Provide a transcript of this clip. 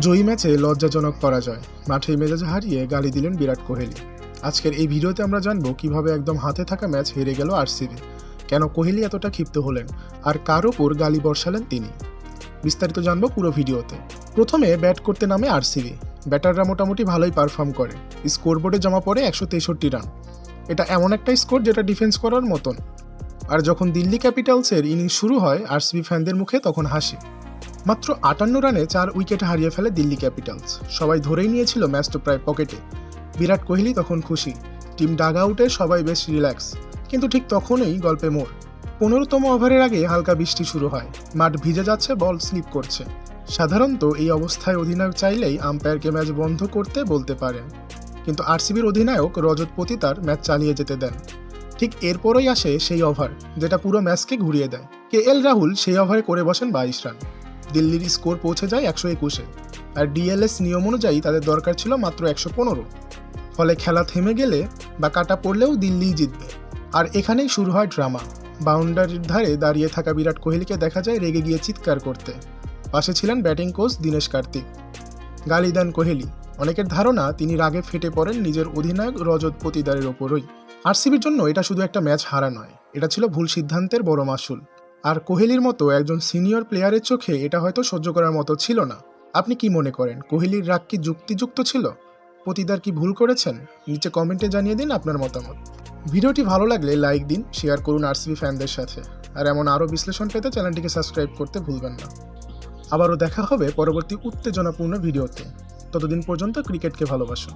জয়ী ম্যাচে লজ্জাজনক পরাজয়। মাঠে মেজাজ হারিয়ে গালি দিলেন বিরাট কোহলি। আজকের এই ভিডিওতে আমরা জানব কীভাবে একদম হাতে থাকা ম্যাচ হেরে গেল আরসিবি। কেন কোহলি এতটা ক্ষিপ্ত হলেন? আর কার ওপর গালি বর্ষালেন তিনি? বিস্তারিত জানব পুরো ভিডিওতে। প্রথমে ব্যাট করতে নামে আরসিবি। ব্যাটাররা মোটামুটি ভালোই পারফর্ম করে। স্কোরবোর্ডে জমা পড়ে একশো তেষট্টি রান। এটা এমন একটা স্কোর যেটা ডিফেন্স করার মতন। আর যখন দিল্লি ক্যাপিটালসের ইনিংস শুরু হয়, আরসিবি ফ্যানদের মুখে তখন হাসি। মাত্র আটান্ন রানে চার উইকেট হারিয়ে ফেলে দিল্লি ক্যাপিটালস। সবাই ধরেই নিয়েছিল ম্যাচটা প্রায় পকেটে। বিরাট কোহলি তখন খুশি। টিম ডাগ আউটে সবাই বেশ রিল্যাক্স। কিন্তু ঠিক তখনই গল্পে মোড়। পনেরোতম ওভারের আগে হালকা বৃষ্টি শুরু হয়। মাঠ ভিজে যাচ্ছে, বল স্লিপ করছে। সাধারণত এই অবস্থায় অধিনায়ক চাইলেই আম্পায়ারকে ম্যাচ বন্ধ করতে বলতে পারেন। কিন্তু আরসিবির অধিনায়ক রজত পতিতার ম্যাচ চালিয়ে যেতে দেন। ঠিক এরপরই আসে সেই ওভার, যেটা পুরো ম্যাচকে ঘুরিয়ে দেয়। কে এল রাহুল সেই ওভারে করে বসেন বাইশ রান। দিল্লির স্কোর পৌঁছে যায় একশো একুশে। আর ডিএলএস নিয়ম অনুযায়ী তাদের দরকার ছিল মাত্র একশো পনেরো। ফলে খেলা থেমে গেলে বা কাটা পড়লেও দিল্লিই জিতবে। আর এখানেই শুরু হয় ড্রামা। বাউন্ডারির ধারে দাঁড়িয়ে থাকা বিরাট কোহলিকে দেখা যায় রেগে গিয়ে চিৎকার করতে। পাশে ছিলেন ব্যাটিং কোচ দীনেশ কার্তিক। গালি দেন কোহলি। অনেকের ধারণা তিনি রাগে ফেটে পড়েন নিজের অধিনায়ক রজত পতিদারের ওপরই। আরসিবির জন্য এটা শুধু একটা ম্যাচ হারা নয়। এটা ছিল ভুল সিদ্ধান্তের বড় মাসুল। আর কোহলির মতো একজন সিনিয়র প্লেয়ারের চোখে এটা হয়তো সহ্য করার মতো ছিল না। আপনি কি মনে করেন, কোহলির রাগ কি যুক্তিযুক্ত ছিল? পতিদার কি ভুল করেছেন? নিচে কমেন্টে জানিয়ে দিন আপনার মতামত। ভিডিওটি ভালো লাগলে লাইক দিন, শেয়ার করুন আরসিবি ফ্যানদের সাথে। আর এমন আরও বিশ্লেষণ পেতে চ্যানেলটিকে সাবস্ক্রাইব করতে ভুলবেন না। আবারও দেখা হবে পরবর্তী উত্তেজনাপূর্ণ ভিডিওতে। ততদিন পর্যন্ত ক্রিকেটকে ভালোবাসুন।